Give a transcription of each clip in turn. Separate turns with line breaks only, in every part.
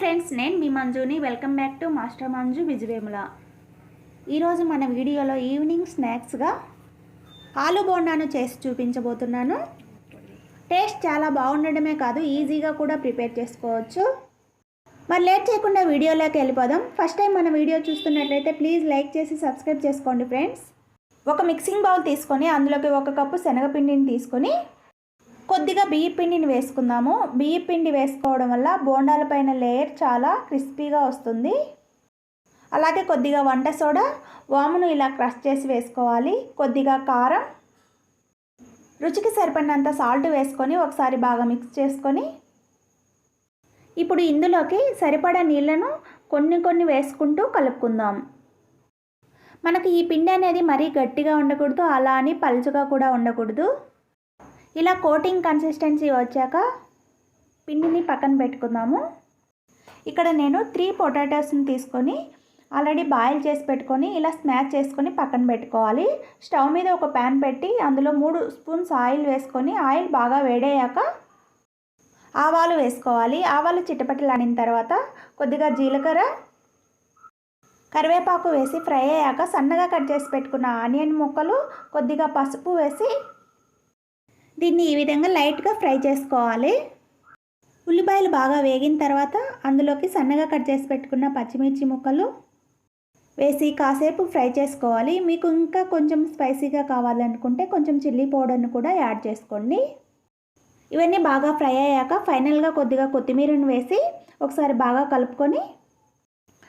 Friends నేను మీ మంజుని. Welcome back to master Manju Vijuvemula. ఈరోజు మన వీడియోలో ఈవినింగ్ స్నాక్స్గా ఆలు బోండాను చేసి చూపించబోతున్నాను. టేస్ట్ చాలా బాగుండడమే కాదు ఈజీగా కూడా ప్రిపేర్ చేసుకోవచ్చు. మరి లేట్ చేయకుండా వీడియోలోకి వెళ్ళిపోదాం. ఫస్ట్ టైం మన వీడియో చూస్తున్నట్లయితే ప్లీజ్ లైక్ చేసి సబ్స్క్రైబ్ చేసుకోండి ఫ్రెండ్స్. ఒక మిక్సింగ్ బౌల్ తీసుకొని అందులోకి ఒక కప్పు శనగపిండిని తీసుకొని కొద్దిగా బియ్య పిండిని వేసుకుందాము. బియ్య పిండి వేసుకోవడం వల్ల బోండాల పైన లేయర్ చాలా క్రిస్పీగా వస్తుంది. అలాగే కొద్దిగా వంట సోడా వామును ఇలా క్రష్ చేసి వేసుకోవాలి. కొద్దిగా కారం రుచికి సరిపడినంత సాల్ట్ వేసుకొని ఒకసారి బాగా మిక్స్ చేసుకొని ఇప్పుడు ఇందులోకి సరిపడా నీళ్ళను కొన్ని కొన్ని వేసుకుంటూ కలుపుకుందాం. మనకి ఈ పిండి అనేది మరీ గట్టిగా ఉండకూడదు అలా అని పలుచగా కూడా ఉండకూడదు. ఇలా కోటింగ్ కన్సిస్టెన్సీ వచ్చాక పిండిని పక్కన పెట్టుకుందాము. ఇక్కడ నేను త్రీ పొటాటోస్ని తీసుకొని ఆల్రెడీ బాయిల్ చేసి పెట్టుకొని ఇలా స్మాష్ చేసుకొని పక్కన పెట్టుకోవాలి. స్టవ్ మీద ఒక ప్యాన్ పెట్టి అందులో మూడు స్పూన్స్ ఆయిల్ వేసుకొని ఆయిల్ బాగా వేడయ్యాక ఆవాలు వేసుకోవాలి. ఆవాలు చిట్టపట్టలాడిన తర్వాత కొద్దిగా జీలకర్ర కరివేపాకు వేసి ఫ్రై అయ్యాక సన్నగా కట్ చేసి పెట్టుకున్న ఆనియన్ ముక్కలు కొద్దిగా పసుపు వేసి దీన్ని ఈ విధంగా లైట్గా ఫ్రై చేసుకోవాలి. ఉల్లిపాయలు బాగా వేగిన తర్వాత అందులోకి సన్నగా కట్ చేసి పెట్టుకున్న పచ్చిమిర్చి ముక్కలు వేసి కాసేపు ఫ్రై చేసుకోవాలి. మీకు ఇంకా కొంచెం స్పైసీగా కావాలనుకుంటే కొంచెం చిల్లీ పౌడర్ను కూడా యాడ్ చేసుకోండి. ఇవన్నీ బాగా ఫ్రై అయ్యాక ఫైనల్గా కొద్దిగా కొత్తిమీరను వేసి ఒకసారి బాగా కలుపుకొని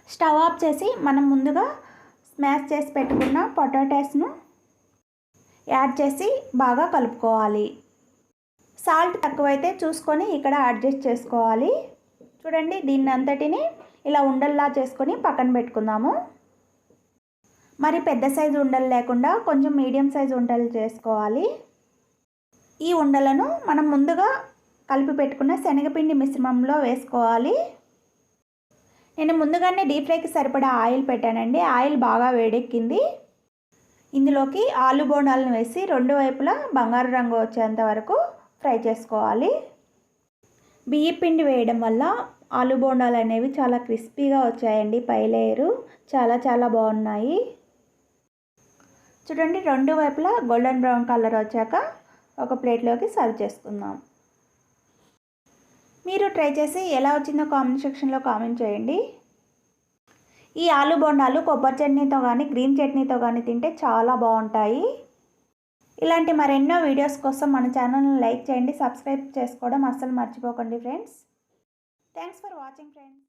స్టవ్ ఆఫ్ చేసి మనం ముందుగా స్మాష్ చేసి పెట్టుకున్న పొటాటోస్ను యాడ్ చేసి బాగా కలుపుకోవాలి. సాల్ట్ తక్కువైతే చూసుకొని ఇక్కడ అడ్జస్ట్ చేసుకోవాలి. చూడండి దీన్ని అంతటిని ఇలా ఉండల్లా చేసుకొని పక్కన పెట్టుకుందాము. మరి పెద్ద సైజు ఉండలు లేకుండా కొంచెం మీడియం సైజు ఉండలు చేసుకోవాలి. ఈ ఉండలను మనం ముందుగా కలిపి పెట్టుకున్న శనగపిండి మిశ్రమంలో వేసుకోవాలి. నేను ముందుగానే డీప్ ఫ్రైకి సరిపడా ఆయిల్ పెట్టానండి. ఆయిల్ బాగా వేడెక్కింది. ఇందులోకి ఆలు బోండాలను వేసి రెండు వైపులా బంగారు రంగు వచ్చేంత వరకు ఫ్రై చేసుకోవాలి. బియ్య పిండి వేయడం వల్ల ఆలు బోండాలు అనేవి చాలా క్రిస్పీగా వచ్చాయండి పై లేయరు చాలా చాలా బాగున్నాయి. చూడండి రెండు వైపులా గోల్డెన్ బ్రౌన్ కలర్ వచ్చాక ఒక ప్లేట్లోకి సర్వ్ చేసుకుందాం. మీరు ట్రై చేసి ఎలా వచ్చిందో కామెంట్ సెక్షన్లో కామెంట్ చేయండి. ఈ ఆలు బొండాలు కొబ్బరి చట్నీతో కానీ గ్రీన్ చట్నీతో కానీ తింటే చాలా బాగుంటాయి. ఇలాంటి మరెన్నో వీడియోస్ కోసం మన ఛానల్ని లైక్ చేయండి సబ్స్క్రైబ్ చేసుకోవడం అస్సలు మర్చిపోకండి friends. Thanks for watching friends.